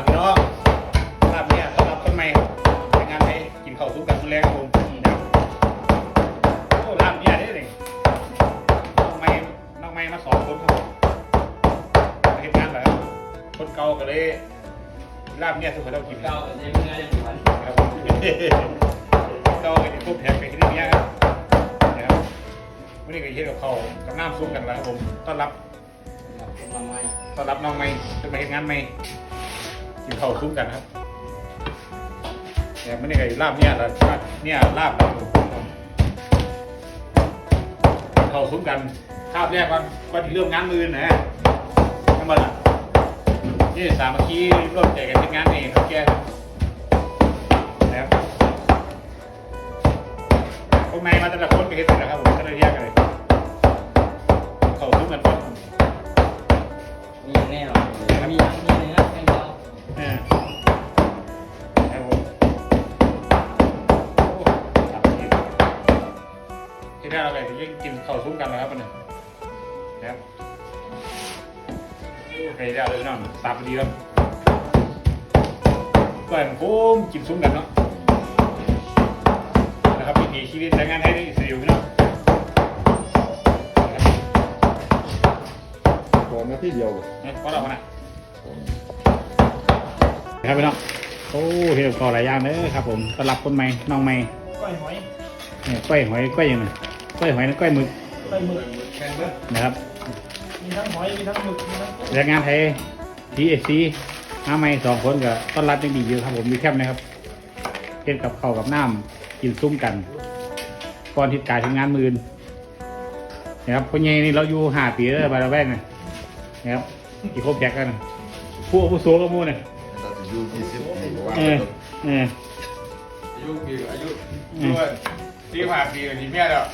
ครับพี่น้องลาบเนี่ยสำหรับคนใหม่ครับในงานให้กินข้าวซุ้กันคนแรกครับผมนี่นะโอ้ลาบเนี่ยได้เลยน้องใหม่น้องใหม่มาสองคนครับมาเห็นงานแบบคนเก่าก็เลยลาบเนี่ยสุดท้ายเรากินเก้าเซฟง่ายอย่างวันครับเก่าก็จะปุ๊บแทนไปที่นี่ครับนะครับวันนี้ก็เฮ็ดกับเขากับน้ำซุปกันแล้วครับผมต้อนรับคนละไม้ต้อนรับน้องใหม่จะมาเห็นงานใหม่ กินข้าวซุ้มกันครับเนี่ยไม่ได้ไงลาบเนี่ยลาบเนี่ยลาบกินข้าวซุ้มกันคาบแรกวันวันที่เริ่มงงานมือนะทั้งหมดอะนี่สามัคคีร่วมใจกันเป็นงานนี่ครับแกนะครับคนใหม่มาแต่ละคนก็เห็นแต่ละครับผมก็เลยแยกกันเลยข้าวซุ้มกัน นะครับโอเคได้เลยน้องตามไปดีครับก่อนผมกินซุ้มกันเนาะนะครับวิถีชีวิตแรงงานไทยในอิสราเอลพี่น้องนะครับก่อนหน้าที่เดียวบ่เนี่ยก็เราขนาดครับพี่น้องโอ้เห็ดกอหลายอย่างเลยครับ ผมต้อนรับคนใหม่น้องใหม่ก้อยหอยเนี่ยกล้วยหอยกล้วยยังไงกล้วยหอยนั่นกล้วยหมึกก้อยหมึกนะครับ มีทั้งหอย มีทั้งหมึก มีทั้งกุ้งแรงงานไทยทีเอซีน้าใหม่สองคนก็ต้อนรับยังดีอยู่ครับผมมีแคมป์นะครับเห็ดกับข้าวกับน้ำกินซุ้มกัน ก่อนที่กายทำงานมือนนะครับคนใหญ่นี่เราอยู่ห้าปีแล้วบาราแวกนะนะครับอีกครบแจกกันนะผู้อาวุโสกับหมูเนี่ยเราจะอยู่ยี่สิบปีบ่ว่าเออเอออายุกี่อายุด้วยที่ผ่านปีกับทีแม่แล้ว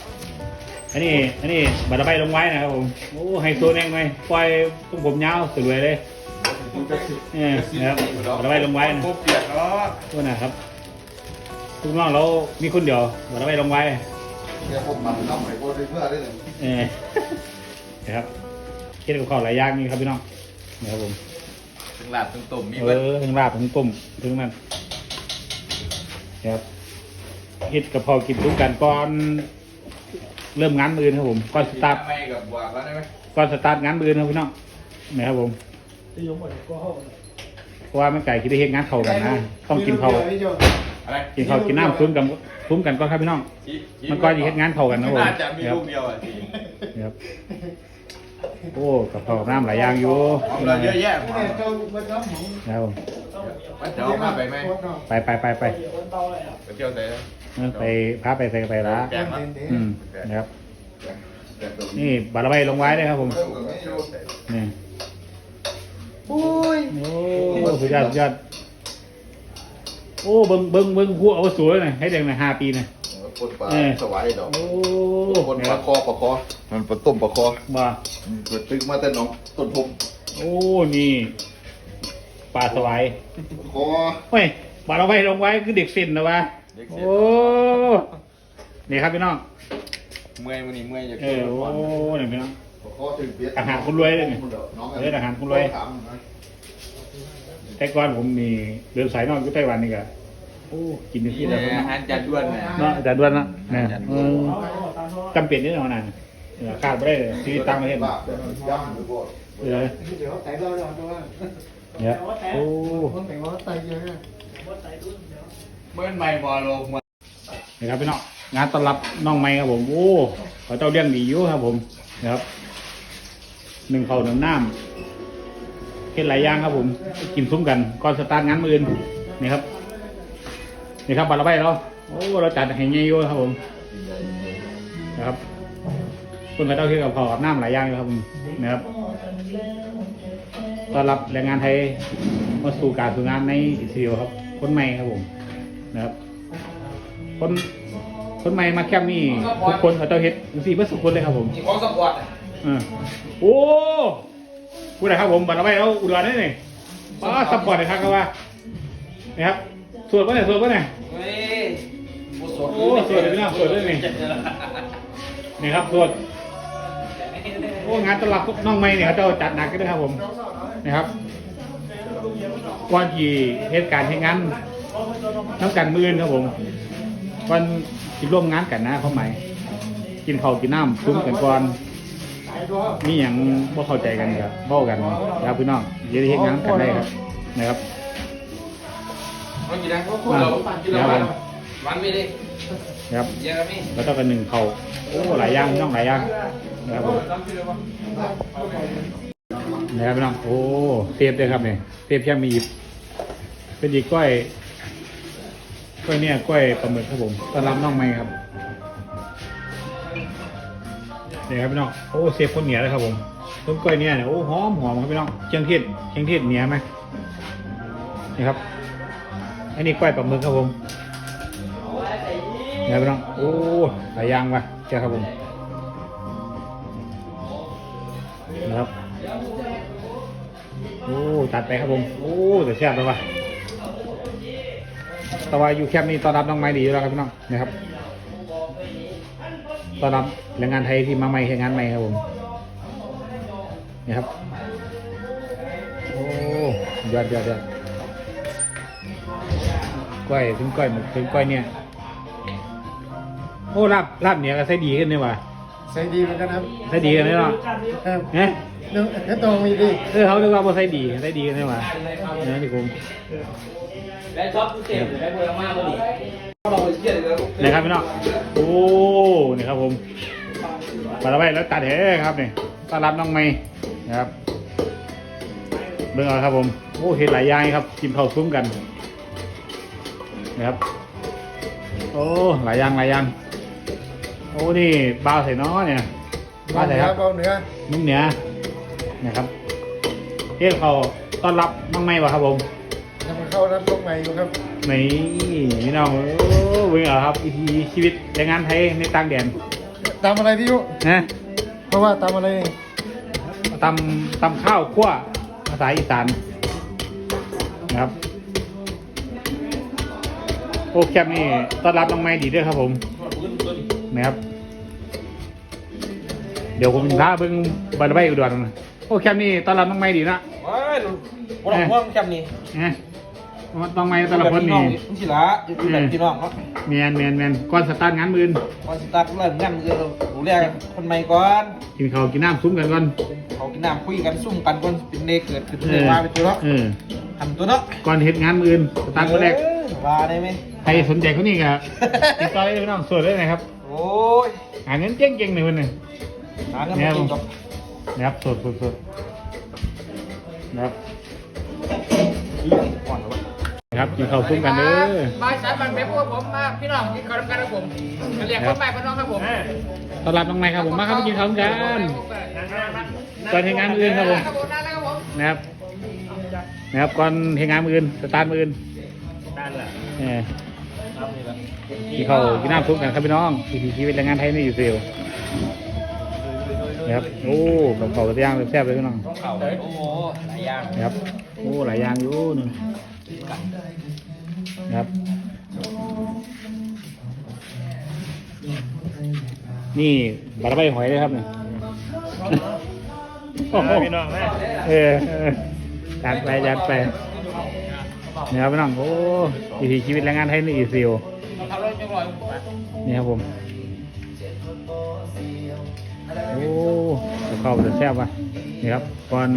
อันนี้ อันนี้บัตรใบลงไว้นะครับผม โอ้ไฮโซแน่งไหมปล่อยตรงผมยาวสวยเลยเออนะครับบัตรใบลงไว้นะปุ๊บเปียกเนาะตัวนะครับทุกน้องเรามีคนเดียวบัตรใบลงไว้เนี่ยพวกมันน้ำไหลโคตรเพื่อได้เลยเออนะครับคิดกับข้าวหลายอย่างนี่ครับพี่น้องนะครับผมถึงลาบถึงต้มมีเอเบิดอถึงลาบถึงต้มถึงนั่นนะครับคิดกับพอกินทุกกันก่อน เริ่มงานมือนะครับผมก่อนสตาร์ทไม่กับบวกแล้วได้ไหมก่อนสตาร์ทงานมือนะครับพี่น้องนะครับผมที่ยมหมดก็เข้าเพราะว่ามันไก่คิดได้เฮ็ดงานเขากันนะต้องกินเขาอะไรกินเขาวกินน้ำซุ้มกันซุ้มกันก็ครับพี่น้อง มันก็จะเฮ็ดงานเขากันนะผมน่าจะมีลูกเดียวอะทีครับโอ้กับข้าวกับน้ำหลายอย่างอยู่ของเราเยอะแยะเนี่ยเจ้ามันน้ำหมูนะครับผมมันจะเอามาไปไหมไปไปไปไปเดี๋ยววันเตาเลยอะไปเที่ยวไหนเออ ไปพาไปใส่ไปละแกงนะอืมนะครับแกงตัวนี่บาระใบลงไว้เลยครับผมนี่โอ้ยโอ้สุดยอดสุดยอดโอ้เบิ้งเบิ้งเบิ้งหัวเอาสวยหน่อยให้เด็กหน่อยห้าปีหน่อยคนปลาสวายดอกโอ้คนนะปคลารับคอปลาคอมันปลาต้มปลาคอมาเกิดตึกมาแต่น้องต้นพงโอ้นี่ปลาสวายคอเฮ้ยบาระใบลงไว้คือเด็กสินนะวะ เด็กเสียโอ้นี่ครับพี่น้องเมื่อยมันนี่เมื่อยอยากเออโอ้นี่พี่น้องคอถึงเปียกอาหารคนรวยเลยนี่เอออาหารคนรวยแต่ก่อนผมมีเดินสายนอกอยู่ไต้หวันนี่ก็โอ้กินที่นี่แล้วอาหารจานด้วนนะเนาะแต่ด้วนเนาะเนี่ยเออเอาเอาตามท้องจำเป็นนี่เนาะนั่นเออขาดไม่ได้เลยชีวิตต่างประเทศย่ำหรือบ่เออเดี๋ยวแต่เราเราด้วยเนี่ยโอ้ เยอะนไมื่อไม่บอลลงมานี่ครับพี่น้องงานต้อนรับน้องใหม่ครับผมโอ้เขาเจ้าเลี้ยงดีอยู่ครับ ผมนะครับหนึ่งเขาหนึ่งน้ำเฮ็ดหลายอย่างครับ ผม กินซุ้มกันก่อนสตาร์ทงานมืออื่นนี่ครับนี่ครับบาระใบเราโอ้เราจัดให้ใหญ่อยู่ครับผมนะครับคุณเขาเจ้าเฮ็ดกับข้ากับน้ำหลายอย่างอยู่ครับผมนะครับต้อนรับแรงงานไทยมาสู่การสู่งานในอิสราเอลครับ คนใหม่ครับผม นะครับ คนคนใหม่มาแคมป์นี่ทุกคนเขาเจ้าเฮ็ดสี่เพื่อสุกคนเลยครับผมมีของสปอร์ตอ่าโอ้พูดอะไรครับผมบัตรเอาไว้เอาอุดรได้เลยป้าซัพพอร์ตเลยครับก็ว่านี่ครับสวดป่ะเนี่ยสวดป่ะเนี่ยเฮ้ยโอ้สวดเลยพี่น้องสวดเลยนี่นี่ครับสวดโอ้งานตลับน้องใหม่เนี่ยเขาเจ้าจัดหนักกันด้วยครับผมนี่ครับก่อนที่เหตุการณ์ให้งาน น้ำกันมืออื่นครับผมก่อนที่ร่วมงานกันนะเขาหมายกินข้าวกินน้ำซุ้มกันก่อนมีอย่างบ่เข้าใจกันครับเบ้ากันครับพี่น้องเดี๋ยวได้เห็นงานกันได้ครับนะครับเอากี่ดังก็พูดเรากินเราวันวันไม่ได้นะครับเยอะไหมแล้วก็กันหนึ่งเขาโอ้หลายอย่างพี่น้องหลายอย่างนะครับผมนะครับพี่น้องโอ้เทียบเลยครับเนี่ยเทียบแค่มีอีกเป็นอีกก้อย ก้อยเนี่ยก้อยปลาหมึกครับผมต้อนรับน้องใหม่ครับเนี่ครับพี่น้องโอ้เสียบคนเหนียวเลยครับผมต้นก้อยเนี่ยเนี่ยโอ้หอมหอมครับพี่น้องเชียงเทศเชียงเทศเหนียวไหมนี่ครับอันนี้ก้อยปลาหมึกครับผมเนี่ยพี่น้องโอ้หลายอย่างว่ะเจ้าครับผมนะครับโอ้ตัดไปครับผมโอ้แต่แซ่บเลยว่ะ แต่ว่าอยู่แคมป์นี้ต้อนรับน้องไม้ดีอยู่แล้วครับพี่น้องนะครับต้อนรับแรงงานไทยที่มาใหม่ให้งานใหม่ครับผมนี่ครับโอ้ยอดยอดยอดก้อยถึงก้อยหมึกถึงก้อยเนี่ยโอ้ลาบลาบเหนียวก็ใส่ดีขึ้นนี่ว่ะ ใส่ดีเหมือนกันครับใส่ดีกันเลยเนาะครับเนี่ยเนื้อเนื้อตรงมีดีเออเขาเรียกว่าบ่ใส่ดีใส่ดีกันนี่ว่ะเนี่ยนี่ผมได้ชอบเต็มได้พลังมากเลยเราไปเชื่อเลยนี่ครับพี่น้องโอ้นี่ครับผมมาแล้วไปแล้วตัดเฮ้ครับนี่ต้อนรับน้องใหม่นะครับเบิ่งเอาครับผมโอ้เห็นหลายอย่างครับกินข้าวซุ้มกันนะครับโอ้หลายอย่างหลายอย่างโอ้นี่บ่าวใส่น้อเนี่ยบ่าวใส่ครับเบาเนื้อนุ่มเหนือนะครับเรียกเขาต้อนรับน้องใหม่ป่ะครับผมยังมาเข้ารับลงใหม่อยู่ครับนี่พี่น้องโอ้เบิ่งเอาครับวิถีชีวิตแรงงานไทยในต่างแดนตามอะไรพี่ยุนะเพราะว่าตามอะไรนี่ตำตำข้าวคั่วภาษาอีสานนะครับโอ้แคมนี่ต้อนรับน้องใหม่ดีด้วยครับผมนะครับ เดี๋ยวผมพาเบิ่งบันไดอุดรนะโอ้แคมนี่ต้อนรับน้องใหม่ดีนะว้ายเราเราพ่วงจำนี่นะน้องใหม่แต่ละคนนี่มันสิละอยู่แบบพี่น้องเนาะเมียนเมียนเมียนก่อนสตาร์ทงานมือนก่อนสตาร์ทเริ่มงานเออดูแลคนใหม่ก่อนกินข้าวกินน้ำซุ้มกันก่อนเขากินน้ำคุยกันซุ่มกันก่อนเป็นเด็กเกิดขึ้นเอเลยอว่าเป็นตัวเนาะเออทำตัวเนาะก่อนเฮ็ดงานมือนสตาร์ทคนแรกว่าได้ไหมใครสนใจเขานี่ครับติดต่อได้เลยพี่น้องสดได้เลยครับโอ้ยหาเงินเก่งๆเลยคนหนึ่ง หาเงินมากินกับนะครับสดสดสดนะครับก่อนเหรอวะนะครับกินข้าวซุ้มกันเด้อมาสายบันเพ็บพวกผมมาพี่น้องที่เขาทำกันครับผมเรียกคนใหม่คนน้องครับผมต้อนรับน้องใหม่ครับผมมาครับมากินข้าวกันก่อนเฮ็ดงานมือนครับผมครับผมนั่นแล้วครับผมนะครับนะครับก่อนเฮ็ดงานมือนสตาร์ทมือนเออกินข้าวกินน้ำซุ้มกันครับพี่น้องวิถีชีวิตแรงงานไทยในอิสราเอล นะครับโอ้กับข้าวกับย่างแซ่บๆเลยพี่น้องเข่าโอ้โหหลายอย่างนะครับโอ้หลายอย่างอยู่นี่นะครับนี่บัตรใบหอยเลยครับเนี่ยพี่น้องเออเออจัดไปจัดไปเนี่ยครับพี่น้องโอ้วิถีชีวิตแรงงานไทยในอิสราเอลทำรถจังหวะนี่ครับผม โอ้กับข้าวจะแซ่บว่ะนี่ครับก่อน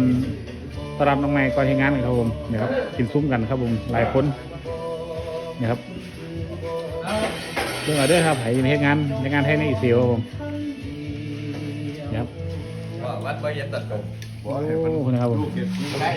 ต้อนรับน้องใหม่ก่อนทำงานกันครับผมนี่ครับกินซุ้มกันครับผมหลายคนนี่ครับเรื่องเอาเด้อครับไห้ในงานในงานไทยในอิสราเอลครับผมนี่ครับวัดใบยันตัดผมโอ้คุณนะครับผมได้